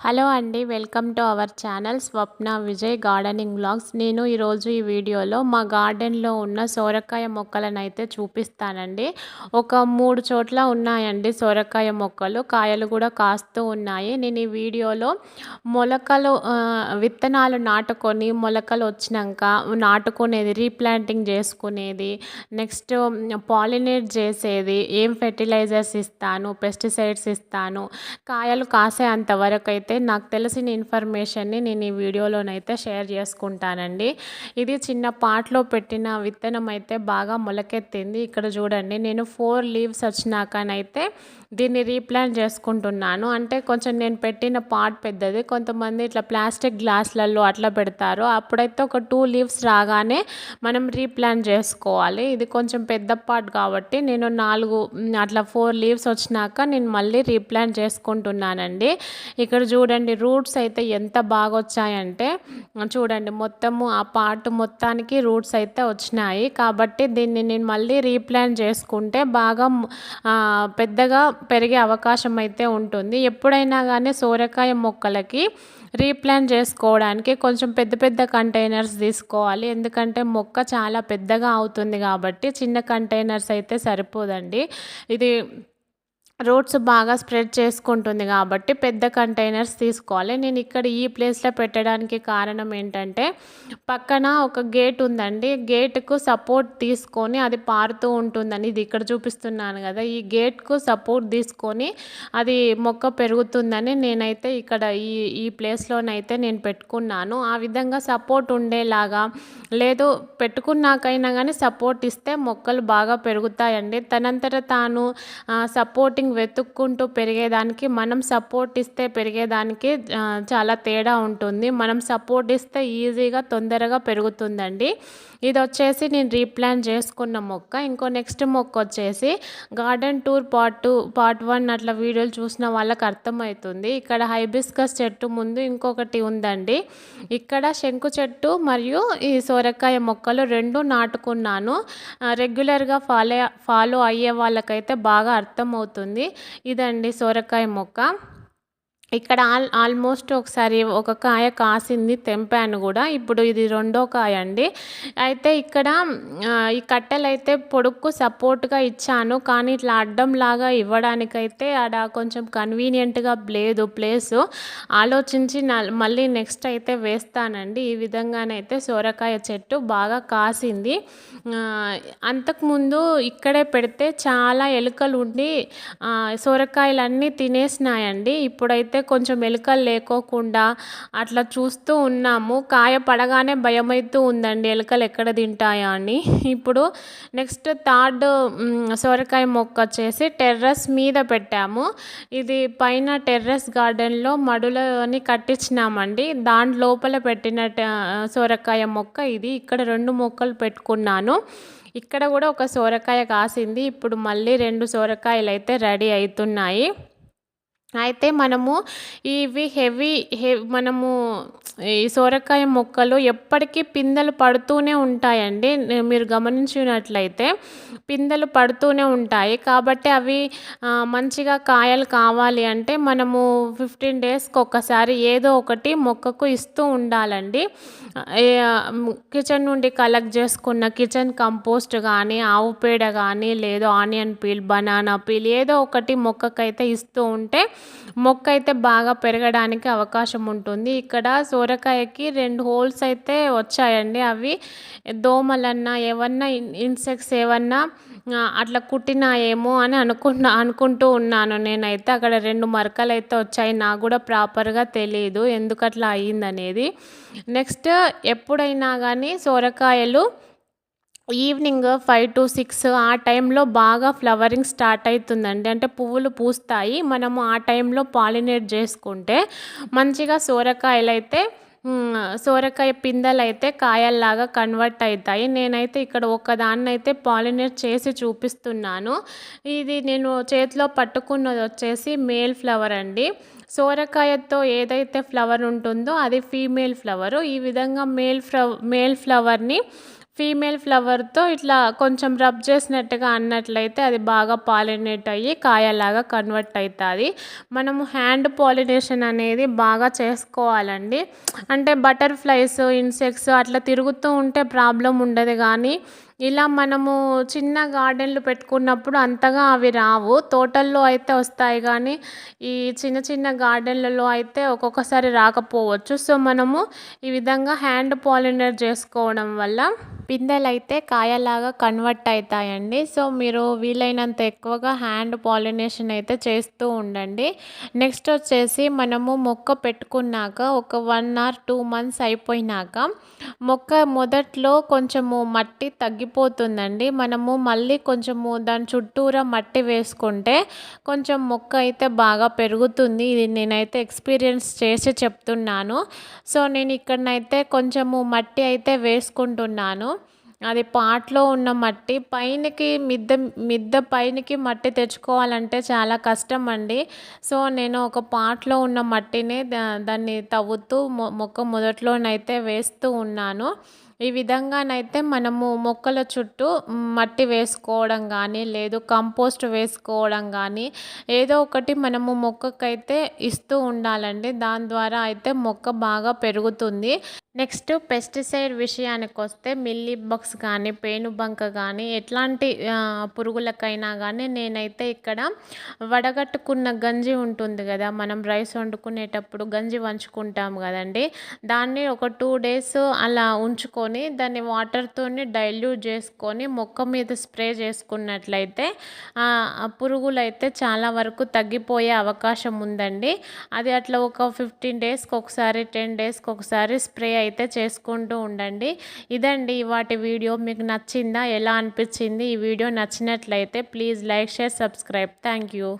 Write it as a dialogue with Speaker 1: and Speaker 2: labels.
Speaker 1: Hello అండి welcome to our channel Swapna Vijay gardening blogs నేను ఈరోజు ఈ వీడియోలో మా గార్డెన్లో ఉన్న సోరకాయ మొక్కలను అయితే చూపిస్తానండి. ఒక మూడు చోట్ల ఉన్నాయండి సోరకాయ మొక్కలు. కాయలు కూడా కాస్తూ ఉన్నాయి. నేను ఈ వీడియోలో మొలకలు విత్తనాలు నాటుకొని మొలకలు వచ్చినాక నాటుకునేది రీప్లాంటింగ్ చేసుకునేది నెక్స్ట్ పాలినేట్ చేసేది ఏం ఫెర్టిలైజర్స్ ఇస్తాను పెస్టిసైడ్స్ ఇస్తాను కాయలు కాసే అంతవరకు అయితే నాకు తెలిసిన ఇన్ఫర్మేషన్ని నేను ఈ వీడియోలోనైతే షేర్ చేసుకుంటానండి. ఇది చిన్న పాట్లో పెట్టిన విత్తనం అయితే బాగా మొలకెత్తింది. ఇక్కడ చూడండి నేను ఫోర్ లీవ్స్ వచ్చినాకనైతే దీన్ని రీప్లాంట్ చేసుకుంటున్నాను. అంటే కొంచెం నేను పెట్టిన పాట్ పెద్దది. కొంతమంది ఇట్లా ప్లాస్టిక్ గ్లాసులలో అట్లా పెడతారు. అప్పుడైతే ఒక టూ లీవ్స్ రాగానే మనం రీప్లాంట్ చేసుకోవాలి. ఇది కొంచెం పెద్ద పాట్ కాబట్టి నేను నాలుగు అట్లా ఫోర్ లీవ్స్ వచ్చినాక నేను మళ్ళీ రీప్లాంట్ చేసుకుంటున్నానండి. ఇక్కడ చూడండి రూట్స్ అయితే ఎంత బాగా వచ్చాయంటే చూడండి మొత్తము ఆ పార్ట్ మొత్తానికి రూట్స్ అయితే వచ్చినాయి. కాబట్టి దీన్ని నేను మళ్ళీ రీప్లాన్ చేసుకుంటే బాగా పెద్దగా పెరిగే అవకాశం అయితే ఉంటుంది. ఎప్పుడైనా కానీ సోరకాయ మొక్కలకి రీప్లాన్ చేసుకోవడానికి కొంచెం పెద్ద పెద్ద కంటైనర్స్ తీసుకోవాలి. ఎందుకంటే మొక్క చాలా పెద్దగా అవుతుంది కాబట్టి చిన్న కంటైనర్స్ అయితే సరిపోదండి. ఇది రూట్స్ బాగా స్ప్రెడ్ చేసుకుంటుంది కాబట్టి పెద్ద కంటైనర్స్ తీసుకోవాలి. నేను ఇక్కడ ఈ ప్లేస్లో పెట్టడానికి కారణం ఏంటంటే పక్కన ఒక గేట్ ఉందండి. గేట్కు సపోర్ట్ తీసుకొని అది పారుతూ ఉంటుందని ఇది ఇక్కడ చూపిస్తున్నాను కదా. ఈ గేట్కు సపోర్ట్ తీసుకొని అది మొక్క పెరుగుతుందని నేనైతే ఇక్కడ ఈ ఈ ప్లేస్లోనైతే నేను పెట్టుకున్నాను. ఆ విధంగా సపోర్ట్ ఉండేలాగా లేదు పెట్టుకున్నాకైనా కానీ సపోర్ట్ ఇస్తే మొక్కలు బాగా పెరుగుతాయండి. తనంతట తాను సపోర్టింగ్ సంథింగ్ వెతుక్కుంటూ పెరిగేదానికి మనం సపోర్ట్ ఇస్తే పెరిగేదానికి చాలా తేడా ఉంటుంది. మనం సపోర్ట్ ఇస్తే ఈజీగా తొందరగా పెరుగుతుందండి. ఇది వచ్చేసి నేను రీప్లాన్ చేసుకున్న మొక్క. ఇంకో నెక్స్ట్ మొక్క వచ్చేసి garden tour part two part one అట్లా వీడియోలు చూసిన వాళ్ళకి అర్థమవుతుంది. ఇక్కడ హైబిస్కస్ చెట్టు ముందు ఇంకొకటి ఉందండి. ఇక్కడ శంకు చెట్టు మరియు ఈ సోరకాయ మొక్కలు రెండు నాటుకున్నాను. రెగ్యులర్గా ఫాలో ఫాలో అయ్యే వాళ్ళకైతే బాగా అర్థమవుతుంది. ఇదండి సోరకాయ మొక్క. ఇక్కడ ఆల్ ఆల్మోస్ట్ ఒకసారి ఒక కాయ కాసింది తెంపాను కూడా. ఇప్పుడు ఇది రెండో కాయ అండి. అయితే ఇక్కడ ఈ కట్టెలు అయితే పొడుక్కు సపోర్ట్గా ఇచ్చాను. కానీ ఇట్లా అడ్డంలాగా ఇవ్వడానికైతే ఆడ కొంచెం కన్వీనియంట్గా లేదు ప్లేసు. ఆలోచించి మళ్ళీ నెక్స్ట్ అయితే వేస్తానండి. ఈ విధంగానైతే సోరకాయ చెట్టు బాగా కాసింది. అంతకుముందు ఇక్కడే పెడితే చాలా ఎలుకలు ఉండి సోరకాయలన్నీ తినేసినాయండి. ఇప్పుడైతే అయితే కొంచెం ఎలుకలు లేకోకుండా అట్లా చూస్తూ ఉన్నాము. కాయ పడగానే భయమైతూ ఉందండి ఎలుకలు ఎక్కడ తింటాయా అని. ఇప్పుడు నెక్స్ట్ థర్డ్ సొరకాయ మొక్క వచ్చేసి టెర్రస్ మీద పెట్టాము. ఇది పైన టెర్రస్ గార్డెన్లో మడులని కట్టించినామండి. దాని లోపల పెట్టిన సొరకాయ మొక్క ఇది. ఇక్కడ రెండు మొక్కలు పెట్టుకున్నాను. ఇక్కడ కూడా ఒక సోరకాయ కాసింది. ఇప్పుడు మళ్ళీ రెండు సోరకాయలు అయితే రెడీ అవుతున్నాయి అయితే మనము ఇవి హెవీ హె మనము ఈ సోరకాయ మొక్కలు ఎప్పటికీ పిందెలు పడుతూనే ఉంటాయండి. మీరు గమనించినట్లయితే పిందెలు పడుతూనే ఉంటాయి. కాబట్టి అవి మంచిగా కాయలు కావాలి అంటే మనము ఫిఫ్టీన్ డేస్కి ఒక్కసారి ఏదో ఒకటి మొక్కకు ఇస్తూ ఉండాలండి. కిచెన్ నుండి కలెక్ట్ చేసుకున్న కిచెన్ కంపోస్ట్ కానీ ఆవు పేడ కానీ లేదో ఆనియన్ పీల్ బనానా పీల్ ఏదో ఒకటి మొక్కకైతే ఇస్తూ ఉంటే మొక్క అయితే బాగా పెరగడానికి అవకాశం ఉంటుంది. ఇక్కడ సోరకాయకి రెండు హోల్స్ అయితే వచ్చాయండి. అవి దోమలన్నా ఏమన్నా ఇన్సెక్ట్స్ ఏమన్నా అట్లా కుట్టినాయేమో అని అనుకున్నా అనుకుంటూ ఉన్నాను నేనైతే. అక్కడ రెండు మరకలు అయితే వచ్చాయి. నాకు కూడా ప్రాపర్గా తెలియదు ఎందుకట్లా అయ్యిందనేది. నెక్స్ట్ ఎప్పుడైనా కానీ సోరకాయలు ఈవినింగ్ ఫైవ్ టు సిక్స్ ఆ టైంలో బాగా ఫ్లవరింగ్ స్టార్ట్ అవుతుందండి. అంటే పువ్వులు పూస్తాయి. మనము ఆ టైంలో పాలినేట్ చేసుకుంటే మంచిగా సోరకాయలు అయితే సోరకాయ పిందెలు అయితే కాయల్లాగా కన్వర్ట్ అవుతాయి. నేనైతే ఇక్కడ ఒకదాన్ని అయితే పాలినేట్ చేసి చూపిస్తున్నాను. ఇది నేను చేతిలో పట్టుకున్నది వచ్చేసి మేల్ ఫ్లవర్ అండి. సోరకాయతో ఏదైతే ఫ్లవర్ ఉంటుందో అది ఫీమేల్ ఫ్లవరు. ఈ విధంగా మేల్ ఫ్లవ మేల్ ఫ్లవర్ని ఫీమేల్ ఫ్లవర్తో ఇట్లా కొంచెం రబ్ చేసినట్టుగా అన్నట్లయితే అది బాగా పాలినేట్ అయ్యి కాయలాగా కన్వర్ట్ అవుతుంది మనము హ్యాండ్ పాలినేషన్ అనేది బాగా చేసుకోవాలండి. అంటే బటర్ఫ్లైస్ ఇన్సెక్ట్స్ అట్లా తిరుగుతూ ఉంటే ప్రాబ్లం ఉండదు కానీ ఇలా మనము చిన్న గార్డెన్లు పెట్టుకున్నప్పుడు అంతగా అవి రావు. తోటల్లో అయితే వస్తాయి కానీ ఈ చిన్న చిన్న గార్డెన్లలో అయితే ఒక్కొక్కసారి రాకపోవచ్చు. సో మనము ఈ విధంగా హ్యాండ్ పాలినేట్ చేసుకోవడం వల్ల పిందెలు అయితే కాయలాగా కన్వర్ట్ అవుతాయండి సో మీరు వీలైనంత ఎక్కువగా హ్యాండ్ పాలినేషన్ అయితే చేస్తూ ఉండండి. నెక్స్ట్ వచ్చేసి మనము మొక్క పెట్టుకున్నాక ఒక వన్ ఆర్ టూ మంత్స్ అయిపోయినాక మొక్క మొదట్లో కొంచెము మట్టి తగ్గిపోతుందండి. మనము మళ్ళీ కొంచెము దాని చుట్టూరా మట్టి వేసుకుంటే కొంచెం మొక్క అయితే బాగా పెరుగుతుంది. ఇది నేనైతే ఎక్స్పీరియన్స్ చేసి చెప్తున్నాను. సో నేను ఇక్కడనైతే కొంచెము మట్టి అయితే వేసుకుంటున్నాను. అది పాట్లో ఉన్న మట్టి పైనకి మిద్ద మిద్ద పైనకి మట్టి తెచ్చుకోవాలంటే చాలా కష్టం అండి సో నేను ఒక పాట్లో ఉన్న మట్టిని దాన్ని తవ్వుతూ మొక్క మొదట్లోనైతే వేస్తూ ఉన్నాను. ఈ విధంగానైతే మనము మొక్కల చుట్టూ మట్టి వేసుకోవడం కానీ లేదు కంపోస్ట్ వేసుకోవడం కానీ ఏదో ఒకటి మనము మొక్కకైతే ఇస్తూ ఉండాలండి. దాని ద్వారా అయితే మొక్క బాగా పెరుగుతుంది. నెక్స్ట్ పెస్టిసైడ్ విషయానికి వస్తే మిల్లీ బగ్స్ కానీ పేనుబంక కానీ ఎట్లాంటి పురుగులకైనా కానీ నేనైతే ఇక్కడ వడగట్టుకున్న గంజి ఉంటుంది కదా మనం రైస్ వండుకునేటప్పుడు గంజి వంచుకుంటాం కదండి. దాన్ని ఒక టూ డేస్ అలా ఉంచుకొని దాన్ని వాటర్తోని డైల్యూట్ చేసుకొని మొక్క మీద స్ప్రే చేసుకున్నట్లయితే పురుగులు అయితే చాలా వరకు తగ్గిపోయే అవకాశం ఉందండి. అది అట్లా ఒక ఫిఫ్టీన్ డేస్కి ఒకసారి టెన్ డేస్కి ఒకసారి స్ప్రే అయితే చేసుకుంటూ ఉండండి. ఇదండి వాటి వీడియో. మీకు నచ్చిందా ఎలా అనిపించింది? ఈ వీడియో నచ్చినట్లయితే please like share subscribe thank you